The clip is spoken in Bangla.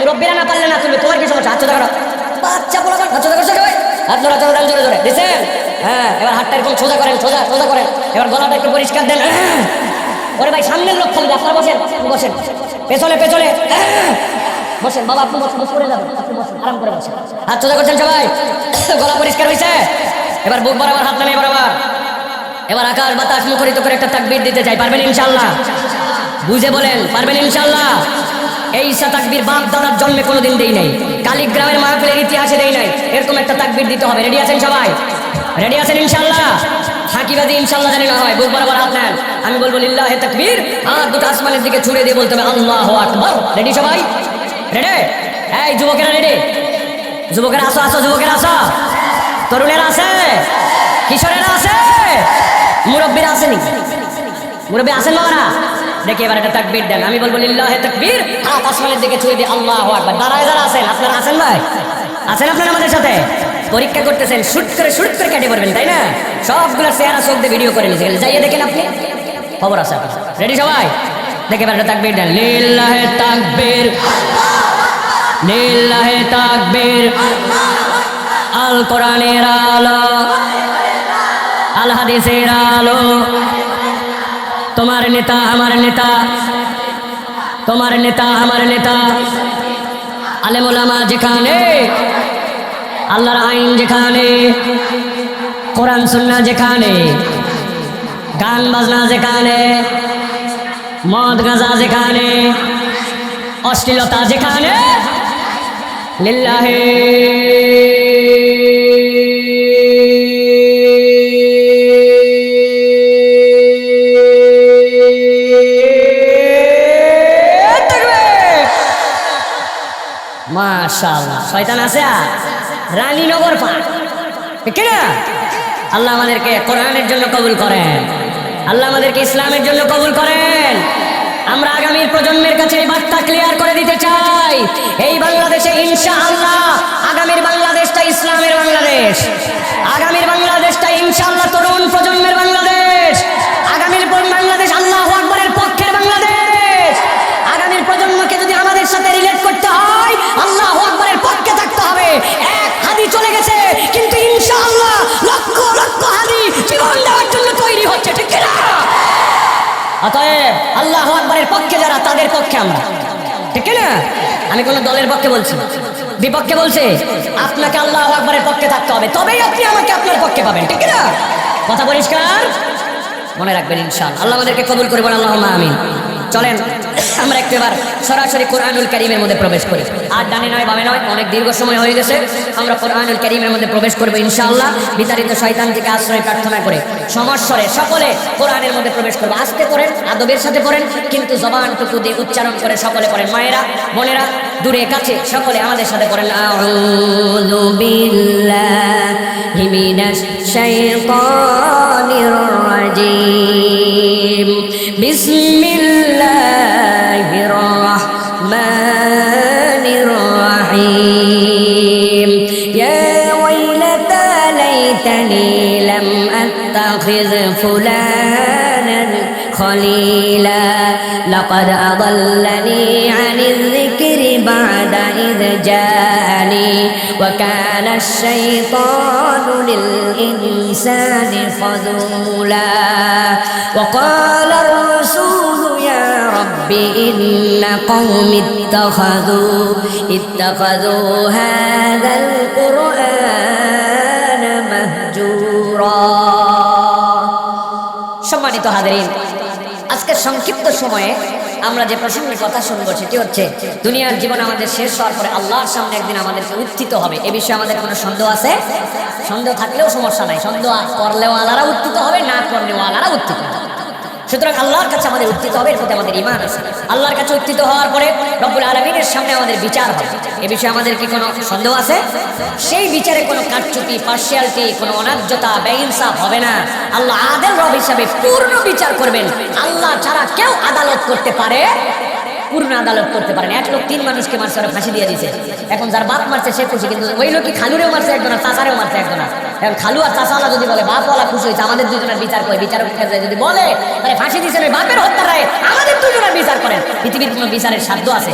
মুরব্বীরা না পারলে না তুলবে তোমার কি সমস্যা? হাত করো বাচ্চা বলো হাত চোদা করছে হাত চোদা দেন জোরে জোরে দিছেন হ্যাঁ এবার হাতটা এরকম সোজা করেন, সোজা সোজা করেন। এবার গলাটা একটু পরিষ্কার দেন। ওরে ভাই, সামনের লোক খালি আপনারা বসেন বসেন। পেছনে পেছনে। বসেন, বাবা, আপনি বসে বসে করে যাবেন, আপনি বসেন, আরাম করে বসেন। হাত সোজা করছেন সবাই? গলা পরিষ্কার হয়েছে এবার বুক বরাবর, হাত নামিয়ে বরাবর। এবার আকাশ বাতাস মুখরিত করে একটা তাকবীর দিতে চাই, পারবেন ইনশাল্লাহ বুঝে বলেন, পারবেন ইনশাল্লাহ এই ঈশা তাকবীর বাপ দাদার জন্মে কোনোদিন দেই নাই। কালীগ্রামের মাহফিলের ইতিহাসে দেই নাই। এরকম একটা তাকবীর দিতে হবে। রেডি আছেন সবাই? রেডি আছেন ইনশাল্লাহ ফাঁকিবাদী ইনশাল্লাহ জানি না হয়। বুক বরাবর হাত নেন। আমি বলব লিল্লাহে তাকবীর। আর দুটো আসমানের দিকে ছুড়ে দিয়ে বলতে হবে, আল্লাহ আকবার। রেডি সবাই? রেডি এই যুবকেরা রেডি যুবকেরা আসো আসো, যুবকেরা আসো। তরুণেরা আছে? কিশোরেরা আছে? মুরব্বীরা আসেনি? মুরব্বী আসেন বাবারা দেখি এবার একটা তাকবীর দেন। আমি বলব, লিল্লাহে তাকবীর। হাত আসমানের দিকে ছুঁয়ে দিয়ে আল্লাহু আকবার। দাঁড়ায় যারা আছেন? আপনারা আছেন ভাই? আছেন আপনারা আমাদের সাথে? পরীক্ষা করতেছেন, শুট করে শুট করে কেটে পড়বেন, তাই না? সবগুলো চেহারা চোখ দিয়ে ভিডিও করে নিয়েছে যাইয়ে দেখেন আপনি। খবর আছে রেডি সবাই? দেখে এবার একটা তাকবীর দেন। লিল্লাহে তাকবীর। লিল্লাহে তাকবীর। আল কোরআনের আলো। আল হাদিসের আলো। তোমার নেতা, আমার নেতা। তোমার নেতা, আমার নেতা। আলেমুলামা যেখানে, আল্লাহর আইন যেখানে, কোরআন সুন্না যেখানে, গান, বাজনা যেখানে, মদ, গাঁজা যেখানে, অশ্লীলতা যেখানে, লিল্লাহে মাশাআল্লাহ। শয়তান আছে? রানীনগর ঠিক আল্লাহ আমাদেরকে কোরআনের জন্য কবুল করেন। আল্লাহ আমাদেরকে ইসলামের জন্য কবুল করেন। আমরা আগামীর প্রজন্মের কাছে এই বার্তা ক্লিয়ার করে দিতে চাই। এই বাংলাদেশে ইনশাআল্লাহ আগামীর বাংলাদেশটা ইসলামের বাংলাদেশ। অতএব আল্লাহ আকবরের পক্ষে যারা, তাদের পক্ষে আমরা। ঠিক না আমি কোন দলের পক্ষে বলছি। বিপক্ষে বলছে, আপনাকে আল্লাহ আকবরের পক্ষে থাকতে হবে। তবেই আপনি আমাকে আপনার পক্ষে পাবেন। ঠিক না কথা পরিষ্কার? মনে রাখবেন ইনশাল আল্লাহ আমাদেরকে কবুল করবেন আল্লাহ আমিন। চলেন, আমরা একটু এবার সরাসরি কোরআনুল করিমের মধ্যে প্রবেশ করি। আর ডানে নয়, বামে নয়, অনেক দীর্ঘ সময় হয়ে গেছে। আমরা কোরআনুল করিমের মধ্যে প্রবেশ করব ইনশাআল্লাহ। বিতাড়িত শয়তান থেকে আশ্রয় প্রার্থনা করে। সমস্বরে সকলে কোরআনের মধ্যে প্রবেশ করব। আসতে করেন আদবের সাথে করেন কিন্তু জবানটুকু দিয়ে উচ্চারণ করে সকলে করেন মায়েরা, বোনেরা, দূরে, কাছে, সকলে আমাদের সাথে পড়েন। আউযু বিল্লাহি بسم الله الرحمن الرحيم. يا ويلتى ليتني لم أتخذ فلانا خليلا. لقد أضلني عن الذكر بعد إذ جاءني. وكان الشيطان للإنسان خذولا وقال رب إن قوم اتخذوا اتخذوا هذا القرآن مهجورا সম্মানিত হাজারিন আজকের সংক্ষিপ্ত সময়ে আমরা যে প্রসঙ্গের কথা শুনবো সেটি হচ্ছে দুনিয়ার জীবন আমাদের শেষ হওয়ার পরে আল্লাহর সামনে একদিন আমাদেরকে উত্থিত হবে এ বিষয়ে আমাদের কোনো সন্দেহ আছে সন্দেহ থাকলেও সমস্যা নাই সন্দেহ করলেও আলারা উত্থিত হবে না করলেও আলারা উত্থিত হবে সুতরাং আল্লাহর কাছে আমাদের উত্থিত হবে, এর আমাদের ইমান আছে। আল্লাহর কাছে উত্থিত হওয়ার পরে রব্বুল আলমিনের সামনে আমাদের বিচার হবে। এ বিষয়ে আমাদের কি কোনো সন্দেহ আছে? সেই বিচারে কোনো কারচুপি পার্সিয়ালিটি কোনো অনার্যতা, বেইনসাফ হবে না। আল্লাহ আদেল রব হিসাবে পূর্ণ বিচার করবেন। আল্লাহ ছাড়া কেউ আদালত করতে পারে পূর্ণ আদালত করতে পারেন। এক লোক তিন মানুষকে মারছে ওরা ফাঁসি দিয়ে দিয়েছে। এখন যার বাপ মারছে, সে খুশি, কিন্তু ওই লোকই খালুরেও মারছে একজন আর মারছে একজন এখন খালু আর চাষাওয়ালা যদি বলে, বাপওয়ালা খুশি হয়েছে, আমাদের দুজনের বিচার করে। বিচারক যদি বলে ফাঁসি দিয়েছেন বাপের হত্যা রায়, আমাদের দুজনের বিচার করেন। পৃথিবীর কোনো বিচারের সাধ্য আছে।